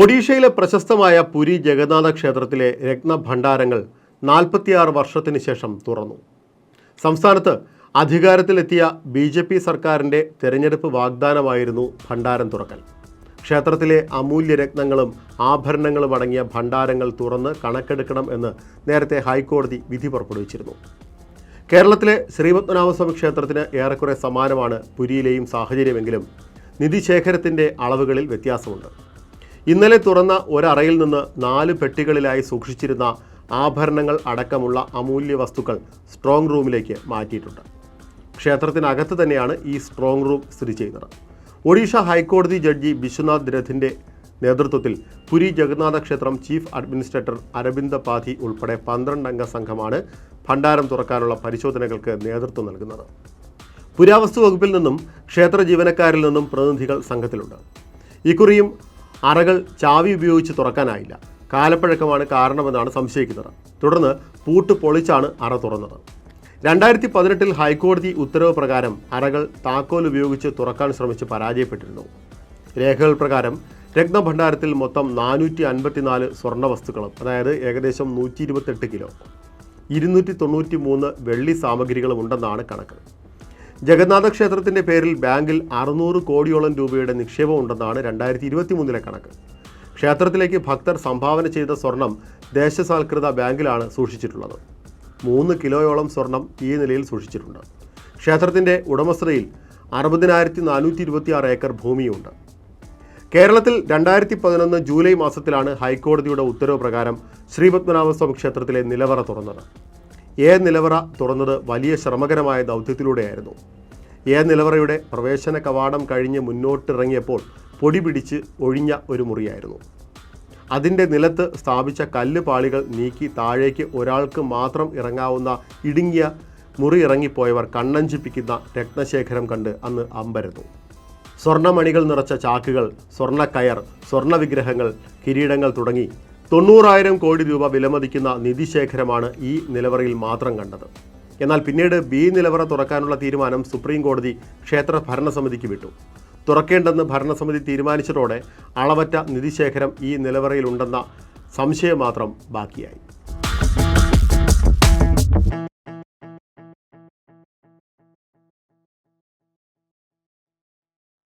ഒഡീഷയിലെ പ്രശസ്തമായ പുരി ജഗന്നാഥ ക്ഷേത്രത്തിലെ രത്നഭണ്ഡാരങ്ങൾ നാൽപ്പത്തിയാറ് വർഷത്തിന് ശേഷം തുറന്നു. സംസ്ഥാനത്ത് അധികാരത്തിലെത്തിയ ബി ജെ പി സർക്കാരിന്റെ തെരഞ്ഞെടുപ്പ് വാഗ്ദാനമായിരുന്നു ഭണ്ഡാരം തുറക്കൽ. ക്ഷേത്രത്തിലെ അമൂല്യ രത്നങ്ങളും ആഭരണങ്ങളും അടങ്ങിയ ഭണ്ഡാരങ്ങൾ തുറന്ന് കണക്കെടുക്കണം എന്ന് നേരത്തെ ഹൈക്കോടതി വിധി പുറപ്പെടുവിച്ചിരുന്നു. കേരളത്തിലെ ശ്രീപത്മനാഭസ്വാമി ക്ഷേത്രത്തിന് ഏറെക്കുറെ സമാനമാണ് പുരിയിലെയും സാഹചര്യമെങ്കിലും നിധിശേഖരത്തിന്റെ അളവുകളിൽ വ്യത്യാസമുണ്ട്. ഇന്നലെ തുറന്ന ഒരറയിൽ നിന്ന് നാല് പെട്ടികളിലായി സൂക്ഷിച്ചിരുന്ന ആഭരണങ്ങൾ അടക്കമുള്ള അമൂല്യ വസ്തുക്കൾ സ്ട്രോങ് റൂമിലേക്ക് മാറ്റിയിട്ടുണ്ട്. ക്ഷേത്രത്തിനകത്ത് തന്നെയാണ് ഈ സ്ട്രോങ് റൂം സ്ഥിതി ചെയ്യുന്നത്. ഒഡീഷ ഹൈക്കോടതി ജഡ്ജി വിശ്വനാഥ് രഥിന്റെ നേതൃത്വത്തിൽ പുരി ജഗന്നാഥ ക്ഷേത്രം ചീഫ് അഡ്മിനിസ്ട്രേറ്റർ അരവിന്ദ പാധി ഉൾപ്പെടെ പന്ത്രണ്ടംഗ സംഘമാണ് ഭണ്ഡാരം തുറക്കാനുള്ള പരിശോധനകൾക്ക് നേതൃത്വം നൽകുന്നത്. പുരാവസ്തു വകുപ്പിൽ നിന്നും ക്ഷേത്ര ജീവനക്കാരിൽ നിന്നും പ്രതിനിധികൾ സംഘത്തിലുണ്ട്. ഇക്കുറിയും അറകൾ ചാവി ഉപയോഗിച്ച് തുറക്കാനായില്ല. കാലപ്പഴക്കമാണ് കാരണമെന്നാണ് സംശയിക്കുന്നത് തുടർന്ന് പൂട്ട് പൊളിച്ചാണ് അറ തുറന്നത്. രണ്ടായിരത്തി പതിനെട്ടിൽ ഹൈക്കോടതി ഉത്തരവ് പ്രകാരം അറകൾ താക്കോൽ ഉപയോഗിച്ച് തുറക്കാൻ ശ്രമിച്ച് പരാജയപ്പെട്ടിരുന്നു. രേഖകൾ പ്രകാരം രത്നഭണ്ഡാരത്തിൽ മൊത്തം നാനൂറ്റി അൻപത്തിനാല് സ്വർണ വസ്തുക്കളും അതായത് ഏകദേശം നൂറ്റി ഇരുപത്തെട്ട് കിലോ ഇരുന്നൂറ്റി തൊണ്ണൂറ്റി മൂന്ന് വെള്ളി സാമഗ്രികളും ഉണ്ടെന്നാണ് കണക്ക്. ജഗന്നാഥ ക്ഷേത്രത്തിന്റെ പേരിൽ ബാങ്കിൽ അറുന്നൂറ് കോടിയോളം രൂപയുടെ നിക്ഷേപം ഉണ്ടെന്നാണ് രണ്ടായിരത്തി ഇരുപത്തി മൂന്നിലെ കണക്ക്. ക്ഷേത്രത്തിലേക്ക് ഭക്തർ സംഭാവന ചെയ്ത സ്വർണം ദേശസാൽകൃത ബാങ്കിലാണ് സൂക്ഷിച്ചിട്ടുള്ളത്. മൂന്ന് കിലോയോളം സ്വർണം ഈ നിലയിൽ സൂക്ഷിച്ചിട്ടുണ്ട്. ക്ഷേത്രത്തിന്റെ ഉടമസ്ഥതയിൽ അറുപതിനായിരത്തി നാനൂറ്റി ഇരുപത്തി ആറ് ഏക്കർ ഭൂമിയുണ്ട്. കേരളത്തിൽ രണ്ടായിരത്തി പതിനൊന്ന് ജൂലൈ മാസത്തിലാണ് ഹൈക്കോടതിയുടെ ഉത്തരവ് പ്രകാരം ശ്രീപത്മനാഭസ്വാമി ക്ഷേത്രത്തിലെ നിലവറ തുറന്നത്. എ നിലവറ തുറന്നത് വലിയ ശ്രമകരമായ ദൗത്യത്തിലൂടെയായിരുന്നു. എ നിലവറയുടെ പ്രവേശന കവാടം കഴിഞ്ഞ് മുന്നോട്ടിറങ്ങിയപ്പോൾ പൊടി പിടിച്ച് ഒഴിഞ്ഞ ഒരു മുറിയായിരുന്നു. അതിന്റെ നിലത്ത് സ്ഥാപിച്ച കല്ല് പാളികൾ നീക്കി താഴേക്ക് ഒരാൾക്ക് മാത്രം ഇറങ്ങാവുന്ന ഇടുങ്ങിയ മുറി ഇറങ്ങിപ്പോയവർ കണ്ണഞ്ചിപ്പിക്കുന്ന രത്നശേഖരം കണ്ട് അന്ന് അമ്പരന്നു. സ്വർണമണികൾ നിറച്ച ചാക്കുകൾ സ്വർണക്കയർ സ്വർണ വിഗ്രഹങ്ങൾ കിരീടങ്ങൾ തുടങ്ങി തൊണ്ണൂറായിരം കോടി രൂപ വിലമതിക്കുന്ന നിധിശേഖരമാണ് ഈ നിലവറയിൽ മാത്രം കണ്ടത്. എന്നാൽ പിന്നീട് ബി നിലവറ തുറക്കാനുള്ള തീരുമാനം സുപ്രീം കോടതി ക്ഷേത്ര ഭരണസമിതിക്ക് വിട്ടു. തുറക്കേണ്ടെന്ന് ഭരണസമിതി തീരുമാനിച്ചതോടെ അളവറ്റ നിധിശേഖരം ഈ നിലവറയിലുണ്ടെന്ന സംശയം മാത്രം ബാക്കിയായി.